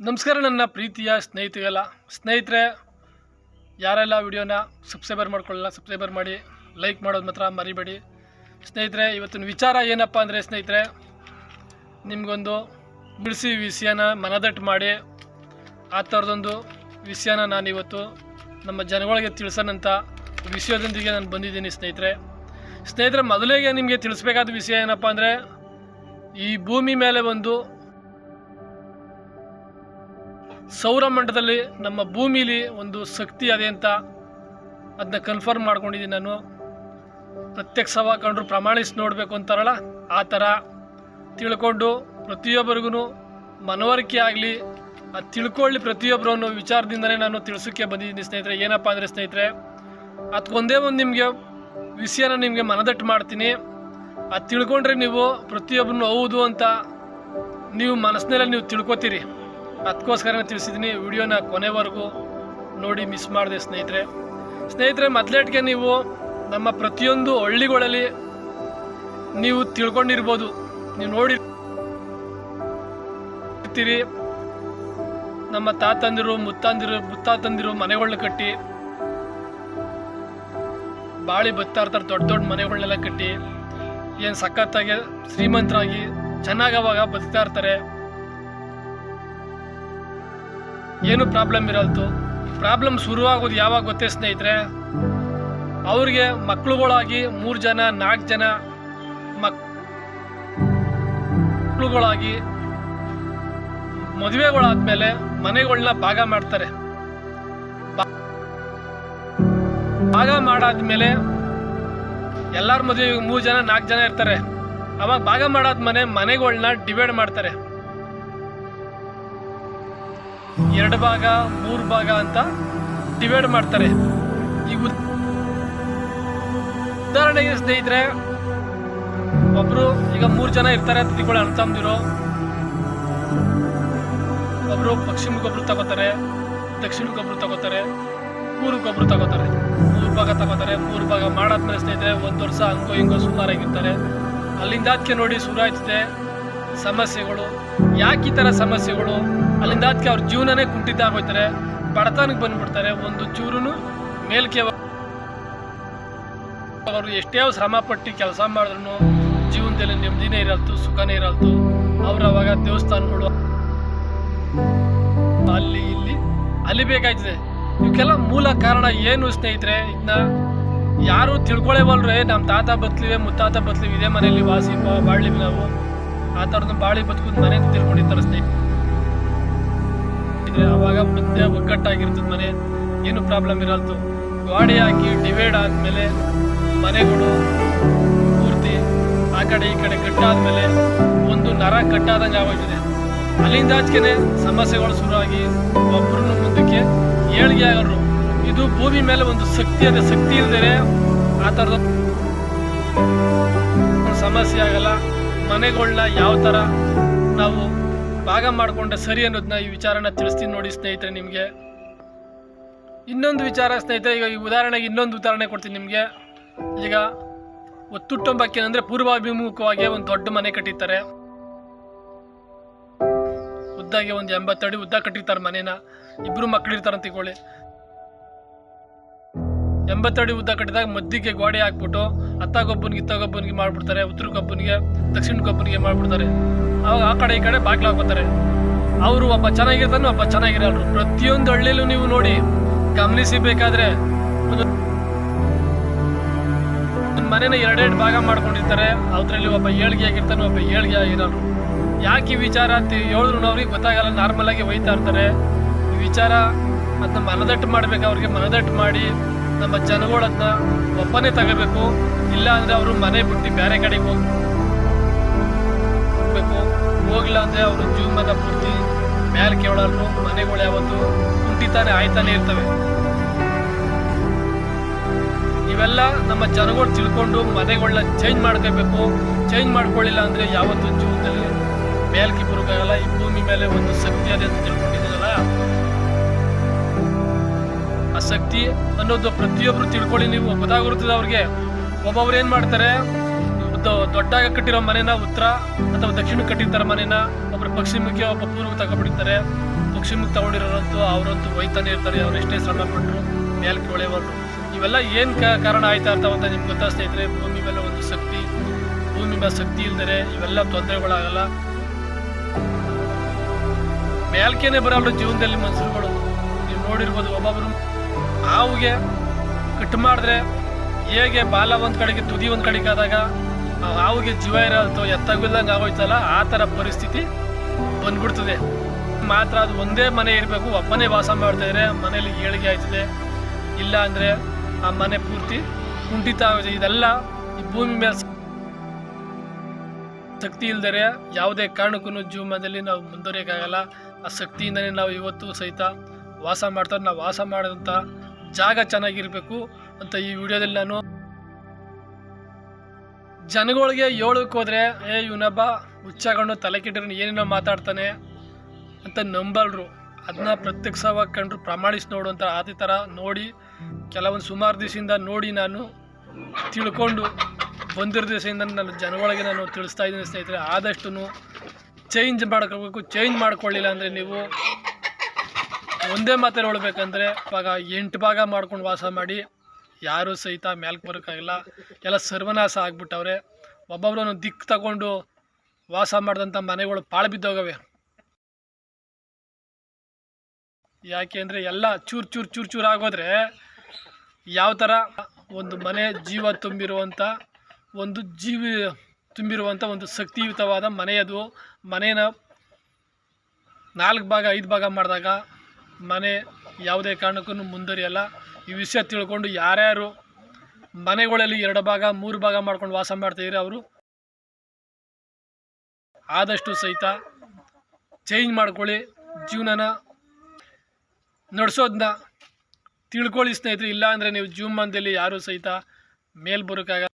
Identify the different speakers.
Speaker 1: ನಮಸ್ಕಾರ ನನ್ನ ಪ್ರೀತಿಯ ಸ್ನೇಹಿತರೆಲ್ಲ ಸ್ನೇಹಿತರೆ, ಯಾರೆಲ್ಲ ವಿಡಿಯೋನ ಸಬ್ಸ್ಕ್ರೈಬರ್ ಮಾಡ್ಕೊಳ್ಳಲ್ಲ ಸಬ್ಸ್ಕ್ರೈಬರ್ ಮಾಡಿ ಲೈಕ್ ಮಾಡೋದು ಮಾತ್ರ ಮರಿಬೇಡಿ. ಸ್ನೇಹಿತರೆ, ಇವತ್ತಿನ ವಿಚಾರ ಏನಪ್ಪ ಅಂದರೆ ಸ್ನೇಹಿತರೆ, ನಿಮಗೊಂದು ಬಿಡಿಸಿ ವಿಷಯನ ಮನದಟ್ಟು ಮಾಡಿ, ಆ ಥರದೊಂದು ವಿಷಯನ ನಾನಿವತ್ತು ನಮ್ಮ ಜನಗಳಿಗೆ ತಿಳಿಸೋಣಂಥ ವಿಷಯದೊಂದಿಗೆ ನಾನು ಬಂದಿದ್ದೀನಿ ಸ್ನೇಹಿತರೆ. ಸ್ನೇಹಿತರೆ, ಮೊದಲಿಗೆ ನಿಮಗೆ ತಿಳಿಸ್ಬೇಕಾದ ವಿಷಯ ಏನಪ್ಪ ಅಂದರೆ, ಈ ಭೂಮಿ ಮೇಲೆ ಒಂದು ಸೌರಮಂಡಲದಲ್ಲಿ ನಮ್ಮ ಭೂಮಿಲಿ ಒಂದು ಶಕ್ತಿ ಅದೇ ಅಂತ ಅದನ್ನ ಕನ್ಫರ್ಮ್ ಮಾಡ್ಕೊಂಡಿದ್ದೀನಿ ನಾನು. ಪ್ರತ್ಯಕ್ಷವಾಗಿ ಕಂಡ್ರು ಪ್ರಮಾಣಿಸಿ ನೋಡಬೇಕು ಅಂತಾರಲ್ಲ, ಆ ಥರ ತಿಳ್ಕೊಂಡು ಪ್ರತಿಯೊಬ್ಬರಿಗೂ ಮನವರಿಕೆ ಆಗಲಿ ಅದು ತಿಳ್ಕೊಳ್ಳಿ ಪ್ರತಿಯೊಬ್ಬರು ಅನ್ನೋ ವಿಚಾರದಿಂದಲೇ ನಾನು ತಿಳಿಸೋಕ್ಕೆ ಬಂದಿದ್ದೀನಿ ಸ್ನೇಹಿತರೆ. ಏನಪ್ಪ ಅಂದರೆ ಸ್ನೇಹಿತರೆ ಅದಕ್ಕೊಂದೇ ಒಂದು ನಿಮಗೆ ವಿಷಯನ ನಿಮಗೆ ಮನದಟ್ಟು ಮಾಡ್ತೀನಿ. ಅದು ತಿಳ್ಕೊಂಡ್ರೆ ನೀವು ಪ್ರತಿಯೊಬ್ಬರನ್ನು ಹೌದು ಅಂತ ನೀವು ಮನಸ್ಸಿನಲ್ಲೇ ನೀವು ತಿಳ್ಕೊತೀರಿ. ಅದಕ್ಕೋಸ್ಕರ ತಿಳಿಸಿದ್ದೀನಿ, ವಿಡಿಯೋನ ಕೊನೆವರೆಗೂ ನೋಡಿ ಮಿಸ್ ಮಾಡಿದೆ ಸ್ನೇಹಿತರೆ. ಸ್ನೇಹಿತರೆ, ಮೊದಲೇಟ್ಗೆ ನೀವು ನಮ್ಮ ಪ್ರತಿಯೊಂದು ಹಳ್ಳಿಗಳಲ್ಲಿ ನೀವು ತಿಳ್ಕೊಂಡಿರ್ಬೋದು. ನೀವು ನೋಡಿ ಇರ್ತೀರಿ. ನಮ್ಮ ತಾತಂದಿರು, ಮುತ್ತಾಂದಿರು, ಮುತ್ತಾತಂದಿರು ಮನೆಗಳನ್ನ ಕಟ್ಟಿ, ಬಾಳಿ ಬತ್ತಾ ಇರ್ತಾರೆ, ದೊಡ್ಡ ದೊಡ್ಡ ಮನೆಗಳನ್ನೆಲ್ಲ ಕಟ್ಟಿ, ಏನು ಸಖತ್ತಾಗಿ ಶ್ರೀಮಂತರಾಗಿ ಚೆನ್ನಾಗಿ ಅವಾಗ ಬದುಕ್ತಾ ಇರ್ತಾರೆ. ಏನು ಪ್ರಾಬ್ಲಮ್ ಇರಲ್ತು? ಪ್ರಾಬ್ಲಮ್ ಶುರುವಾಗೋದು ಯಾವಾಗ ಗೊತ್ತೇ ಸ್ನೇಹಿತರೆ? ಅವ್ರಿಗೆ ಮಕ್ಕಳುಗಳಾಗಿ ಮೂರು ಜನ, ನಾಲ್ಕು ಜನ ಮಕ್ಕಳುಗಳಾಗಿ ಮದುವೆಗಳಾದ್ಮೇಲೆ ಮನೆಗಳನ್ನ ಭಾಗ ಮಾಡ್ತಾರೆ. ಭಾಗ ಮಾಡಾದ್ಮೇಲೆ ಎಲ್ಲರ ಮದುವೆ ಮೂರು ಜನ, ನಾಲ್ಕು ಜನ ಇರ್ತಾರೆ. ಅವಾಗ ಭಾಗ ಮಾಡಾದ್ಮೇಲೆ ಮನೆಗಳನ್ನ ಡಿವೈಡ್ ಮಾಡ್ತಾರೆ. ಎರಡು ಭಾಗ, ಮೂರು ಭಾಗ ಅಂತ ಡಿವೈಡ್ ಮಾಡ್ತಾರೆ. ಈ ಉದ್- ಉದಾಹರಣೆಗೆ ಸ್ನೇಹಿತರೆ, ಒಬ್ರು ಈಗ ಮೂರು ಜನ ಇರ್ತಾರೆ ಅಂತ ತಿಳ್ಕೊಳ್ಳಿ ತಮ್ಮದಿರು. ಒಬ್ರು ಪಶ್ಚಿಮಕ್ಕೊಬ್ರು ತಗೋತಾರೆ ದಕ್ಷಿಣಕ್ಕೊಬ್ರು ತಗೋತಾರೆ ಪೂರ್ವಕ್ಕೊಬ್ರು ತಗೋತಾರೆ. ಮೂರು ಭಾಗ ತಗೋತಾರೆ, ಮೂರು ಭಾಗ ಮಾಡಾದ್ಮೇಲೆ ಸ್ನೇಹಿತರೆ, ಒಂದು ವರ್ಷ ಹಂಗೋ ಹಿಂಗೋ ಸುಮಾರಾಗಿರ್ತಾರೆ. ಅಲ್ಲಿಂದ ಅದಕ್ಕೆ ನೋಡಿ ಶುರು ಆಯ್ತದೆ. ಸಮಸ್ಯೆಗಳು, ಯಾಕೆ ಈ ಥರ ಸಮಸ್ಯೆಗಳು? ಅಲ್ಲಿಂದ ಅದಕ್ಕೆ ಅವ್ರ ಜೀವನನೇ ಕುಂಠಿತಾಗೋಯ್ತಾರೆ ಬಡತನಕ್ಕೆ ಬಂದ್ಬಿಡ್ತಾರೆ. ಒಂದು ಚೂರು ಮೇಲ್ಕೆ ಅವರು ಎಷ್ಟೇ ಶ್ರಮ ಪಟ್ಟು ಕೆಲಸ ಮಾಡಿದ್ರು ಜೀವನದಲ್ಲಿ ನೆಮ್ಮದಿನೇ ಇರಲ್ತು, ಸುಖನೇ ಇರಲ್ತು. ಅವ್ರು ಅವಾಗ ದೇವಸ್ಥಾನಗಳು ಅಲ್ಲಿ ಇಲ್ಲಿ, ಅಲ್ಲಿ ಬೇಕಾಯ್ತದೆ. ಇವಕ್ಕೆಲ್ಲ ಮೂಲ ಕಾರಣ ಏನು ಸ್ನೇಹಿತರೆ? ಇದನ್ನ ಯಾರು ತಿಳ್ಕೊಳ್ಳೇವಲ್ರೇ ನಮ್ಮ ತಾತ ಬತ್ಲಿವೆ ಮುತ್ತಾತ ಬತ್ಲಿವೆ ಇದೇ ಮನೆಯಲ್ಲಿ ವಾಸಿ ಬಾಳ್ಲಿವಿ ನಾವು. ಆ ಥರದ್ದು ಬಾಳಿ ಬದುಕುದು ಮನೆ ತಿಳ್ಕೊಂಡಿರ್ತಾರೆ ಸ್ನೇಹಿತರೆ, ಅವಾಗ ಮತ್ತೆ ಒಗ್ಗಟ್ಟಾಗಿರ್ತದೆ ಮನೆ. ಏನು ಪ್ರಾಬ್ಲಮ್ ಇರಲ್ತು. ಗಾಡಿ ಹಾಕಿ ಡಿವೈಡ್ ಆದ್ಮೇಲೆ ಮನೆಗಳು ಪೂರ್ತಿ ಆ ಕಡೆ ಈ ಕಡೆ ಕಟ್ಟಾದ್ಮೇಲೆ ಒಂದು ನರ ಕಟ್ಟಾದಂಗೆ ಆಗೋಗಿದೆ. ಅಲ್ಲಿಂದ ಸಮಸ್ಯೆಗಳು ಶುರುವಾಗಿ ಒಬ್ಬರನ್ನು ಮುಂದಕ್ಕೆ ಏಳಿಗೆ ಆಗೋರು ಇದು ಭೂಮಿ ಮೇಲೆ ಒಂದು ಶಕ್ತಿ ಅದೇ. ಶಕ್ತಿ ಇಲ್ದೇನೆ ಆ ಥರದ ಸಮಸ್ಯೆ ಆಗಲ್ಲ. ಮನೆಗಳನ್ನ ಯಾವ ಥರ ನಾವು ಭಾಗ ಮಾಡಿಕೊಂಡ್ರೆ ಸರಿ ಅನ್ನೋದನ್ನ ಈ ವಿಚಾರನ ತಿಳಿಸ್ತೀನಿ ನೋಡಿ ಸ್ನೇಹಿತರೆ ನಿಮಗೆ. ಇನ್ನೊಂದು ವಿಚಾರ ಸ್ನೇಹಿತರೆ, ಈಗ ಈ ಉದಾಹರಣೆಗೆ ಇನ್ನೊಂದು ಉದಾಹರಣೆ ಕೊಡ್ತೀನಿ ನಿಮಗೆ. ಈಗ ಒತ್ತುಟ್ಟೊಂಬಕ್ಕೆ ಅಂದರೆ ಪೂರ್ವಾಭಿಮುಖವಾಗಿ ಒಂದು ದೊಡ್ಡ ಮನೆ ಕಟ್ಟಿರ್ತಾರೆ. ಉದ್ದಾಗೆ ಒಂದು ಎಂಬತ್ತಡಿ ಉದ್ದ ಕಟ್ಟಿರ್ತಾರೆ ಮನೇನ. ಇಬ್ಬರು ಅಂತ ತಿಳ್ಕೊಳ್ಳಿ ಎಂಬತ್ತಡಿ ಉದ್ದ ಕಟ್ಟಿದಾಗ ಮದ್ದಿಗೆ ಗೋಡೆ ಹಾಕ್ಬಿಟ್ಟು, ಅತ್ತಾಗೊಬ್ಬನಿಗೆ ಇತ್ತಾಗೊಬ್ಬನಿಗೆ ಮಾಡ್ಬಿಡ್ತಾರೆ ದಕ್ಷಿಣ ಕಬ್ಬನಿಗೆ ಮಾಡ್ಬಿಡ್ತಾರೆ. ಅವಾಗ ಆ ಕಡೆ ಈ ಕಡೆ ಬಾಗಿಲು ಹಾಕೋತಾರೆ ಅವರು ಒಬ್ಬ ಚೆನ್ನಾಗಿರ್ತಾನೆ, ಒಬ್ಬ ಚೆನ್ನಾಗಿರಲ್ರು ಪ್ರತಿಯೊಂದು ಹಳ್ಳಿಲೂ ನೀವು ನೋಡಿ, ಗಮನಿಸಿ ಬೇಕಾದ್ರೆ. ಮನೇನ ಎರಡೆರಡು ಭಾಗ ಮಾಡ್ಕೊಂಡಿರ್ತಾರೆ. ಅದರಲ್ಲಿ ಒಬ್ಬ ಏಳ್ಗೆ ಆಗಿರ್ತಾನೆ, ಒಬ್ಬ ಏಳ್ಗೆ ಆಗಿರಲ್ರು ಯಾಕೆ ಈ ವಿಚಾರ ಅಂತ ಹೇಳಿದ್ರು ಅವ್ರಿಗೆ ಗೊತ್ತಾಗಲ್ಲ. ನಾರ್ಮಲ್ ಆಗಿ ಒಯ್ತಾ ಇರ್ತಾರೆ. ಈ ವಿಚಾರ ಅದನ್ನ ಮನದಟ್ಟು ಮಾಡ್ಬೇಕು, ಅವ್ರಿಗೆ ಮನದಟ್ಟು ಮಾಡಿ. ನಮ್ಮ ಜನಗಳನ್ನ ಒಪ್ಪನೆ ತಗೋಬೇಕು, ಇಲ್ಲ ಅಂದ್ರೆ ಅವರು ಮನೆ ಬಿಟ್ಟು ಬೇರೆ ಕಡೆ ಹೋಗ್ಬೇಕು. ಹೋಗ್ಲಿಲ್ಲ ಅಂದ್ರೆ ಅವರು ಜೀವನ ಪೂರ್ತಿ ಮೇಲೆ ಕೇಳಲ್ರು. ಮನೆಗಳು ಯಾವತ್ತು ಕುಂಟಿತಾನೆ ಆಯ್ತಾನೆ ಇರ್ತವೆ. ಇವೆಲ್ಲ ನಮ್ಮ ಜನಗಳು ತಿಳ್ಕೊಂಡು ಮನೆಗಳನ್ನ ಚೇಂಜ್ ಮಾಡ್ಕೋಬೇಕು. ಚೇಂಜ್ ಮಾಡ್ಕೊಳ್ಳಿಲ್ಲ ಅಂದ್ರೆ ಯಾವತ್ತೂ ಜೀವನದಲ್ಲಿ ಮೇಲ್ಕಿ ಬರೋಕ್ಕಾಗಲ್ಲ ಈ ಭೂಮಿ ಮೇಲೆ ಒಂದು ಶಕ್ತಿ ಅದೇ ಅಂತ ತಿಳ್ಕೊಂಡಿದ್ದೀರಲ್ಲ? ಆ ಶಕ್ತಿ ಅನ್ನೋದು ಪ್ರತಿಯೊಬ್ರು ತಿಳ್ಕೊಳ್ಳಿ ನೀವು. ಗೊತ್ತಾಗಿರ್ತದೆ ಅವ್ರಿಗೆ. ಒಬ್ಬೊಬ್ರು ಏನ್ ಮಾಡ್ತಾರೆ? ದೊಡ್ಡಾಗ ಕಟ್ಟಿರೋ ಮನೆನ ಉತ್ತರ ಅಥವಾ ದಕ್ಷಿಣ ಕಟ್ಟಿರ್ತಾರೆ ಮನೆನ ಒಬ್ರು ಪಶ್ಚಿಮಕ್ಕೆ ಒಬ್ಬ ಪೂರ್ವ ತಗೊಬಿಡ್ತಾರೆ ಪಶ್ಚಿಮಕ್ಕೆ ತಗೊಂಡಿರೋರಂತೂ ಅವರಂತೂ ಒಯ್ತಾನೆ ಇರ್ತಾರೆ. ಅವ್ರು ಎಷ್ಟೇ ಶ್ರಮ ಪಟ್ಟರು ಹೊಳೆಬಾರ್ದು ಇವೆಲ್ಲ ಏನು ಕಾರಣ ಆಯ್ತಾ ಇರ್ತಾವಂತ ನಿಮ್ಗೆ ಗೊತ್ತಾ ಸ್ನೇಹಿತರೆ? ಭೂಮಿ ಮೇಲೆ ಒಂದು ಶಕ್ತಿ. ಭೂಮಿ ಮೇಲೆ ಶಕ್ತಿ ಇಲ್ದರೆ ಇವೆಲ್ಲ ತೊಂದರೆಗಳಾಗಲ್ಲ. ಮೇಲ್ಕೇನೆ ಬರಲ್ಲ ಜೀವನದಲ್ಲಿ ಮನುಷ್ಯರುಗಳು ನೀವು ನೋಡಿರ್ಬೋದು ಒಬ್ಬೊಬ್ರು ಹಾವಿಗೆ ಕಟ್ ಮಾಡಿದ್ರೆ ಹೇಗೆ ಬಾಲ ಒಂದು ಕಡೆಗೆ, ತುದಿ ಒಂದು ಕಡೆಗೆ ಆದಾಗ ಹಾವಿಗೆ ಜೀವ ಇರೋದು ಎತ್ತಾಗಿಲ್ದಂಗೆ ಆಗೋಯ್ತಲ್ಲ, ಆ ಥರ ಪರಿಸ್ಥಿತಿ ಬಂದ್ಬಿಡ್ತದೆ. ಮಾತ್ರ ಅದು ಒಂದೇ ಮನೆ ಇರಬೇಕು, ಒಬ್ಬನೇ ವಾಸ ಮಾಡ್ತಾ ಇದ್ರೆ ಮನೇಲಿ ಏಳಿಗೆ ಆಯ್ತದೆ. ಇಲ್ಲ ಅಂದರೆ ಆ ಮನೆ ಪೂರ್ತಿ ಕುಂಠಿತ ಆಗುತ್ತೆ ಇದೆಲ್ಲ ಈ ಭೂಮಿ ಮೇಲೆ ಶಕ್ತಿ ಇಲ್ದರೆ ಯಾವುದೇ ಕಾರಣಕ್ಕೂ ಜೀವನದಲ್ಲಿ ನಾವು ಮುಂದುವರಿಯೋಕ್ಕಾಗಲ್ಲ. ಆ ಶಕ್ತಿಯಿಂದನೇ ನಾವು ಇವತ್ತು ಸಹಿತ ವಾಸ ಮಾಡ್ತಾರೆ ನಾವು ವಾಸ ಮಾಡೋದಂಥ ಜಾಗ ಚೆನ್ನಾಗಿರಬೇಕು ಅಂತ ಈ ವಿಡಿಯೋದಲ್ಲಿ ನಾನು ಜನಗಳಿಗೆ ಹೇಳೋಕೆ ಹೋದ್ರೆ, ಏ, ಇವನೊಬ್ಬ ಹುಚ್ಚಾಕೊಂಡು ತಲೆ ಕೆಟ್ಟಿರೋ ಏನೇನೋ ಮಾತಾಡ್ತಾನೆ ಅಂತ ನಂಬಲ್ರು. ಅದನ್ನ ಪ್ರತ್ಯಕ್ಷವಾಗಿ ಕಂಡ್ರು ಪ್ರಮಾಣಿಸಿ ನೋಡು ಅಂತ ಅದೇ ಥರ ನೋಡಿ, ಕೆಲವೊಂದು ಸುಮಾರು ದಿವಸದಿಂದ ನೋಡಿ ನಾನು ತಿಳ್ಕೊಂಡು ಬಂದಿರೋ ದಿವಸದಿಂದ ನಾನು ಜನಗಳಿಗೆ ನಾನು ತಿಳಿಸ್ತಾ ಇದ್ದೀನಿ ಸ್ನೇಹಿತರೆ. ಆದಷ್ಟು ಚೇಂಜ್ ಮಾಡ್ಕೋಬೇಕು ಚೇಂಜ್ ಮಾಡ್ಕೊಳ್ಳಿಲ್ಲ ಅಂದರೆ ನೀವು ಒಂದೇ ಮಾತಲ್ಲಿ ಹೇಳ್ಬೇಕಂದ್ರೆ ಇವಾಗ ಎಂಟು ಭಾಗ ಮಾಡ್ಕೊಂಡು ವಾಸ ಮಾಡಿ ಯಾರೂ ಸಹಿತ ಮ್ಯಾಲ್ಕ್ ಬರೋಕ್ಕಾಗಿಲ್ಲ. ಎಲ್ಲ ಸರ್ವನಾಶ ಆಗ್ಬಿಟ್ಟವ್ರೆ. ಒಬ್ಬೊಬ್ರು ದಿಕ್ಕು ತಗೊಂಡು ವಾಸ ಮಾಡಿದಂಥ ಮನೆಗಳು ಪಾಳು ಬಿದ್ದೋಗವೆ. ಯಾಕೆ ಅಂದರೆ ಎಲ್ಲ ಚೂರು ಚೂರು ಚೂರು ಚೂರು ಆಗೋದ್ರೆ ಯಾವ ಥರ ಒಂದು ಮನೆ ಜೀವ ತುಂಬಿರುವಂಥ ಒಂದು ಜೀವಿ ತುಂಬಿರುವಂಥ ಒಂದು ಶಕ್ತಿಯುತವಾದ ಮನೆಯದು ಮನೆಯ ನಾಲ್ಕು ಭಾಗ, ಐದು ಭಾಗ ಮಾಡಿದಾಗ ಮನೆ ಯಾವುದೇ ಕಾರಣಕ್ಕೂ ಮುಂದುವರಿಯಲ್ಲ. ಈ ವಿಷಯ ತಿಳ್ಕೊಂಡು ಯಾರ್ಯಾರು ಮನೆಗಳಲ್ಲಿ ಎರಡು ಭಾಗ, ಮೂರು ಭಾಗ ಮಾಡ್ಕೊಂಡು ವಾಸ ಮಾಡ್ತಾಯಿದ್ರೆ ಅವರು, ಆದಷ್ಟು ಸಹಿತ ಚೇಂಜ್ ಮಾಡ್ಕೊಳ್ಳಿ. ಜೀವನನ ನಡೆಸೋದನ್ನ ತಿಳ್ಕೊಳ್ಳಿ ಸ್ನೇಹಿತರೆ. ಇಲ್ಲ ಅಂದರೆ ನೀವು ಜೀವಮಾನದಲ್ಲಿ ಯಾರೂ ಸಹಿತ ಮೇಲ್ ಬರೋಕ್ಕಾಗಲ್ಲ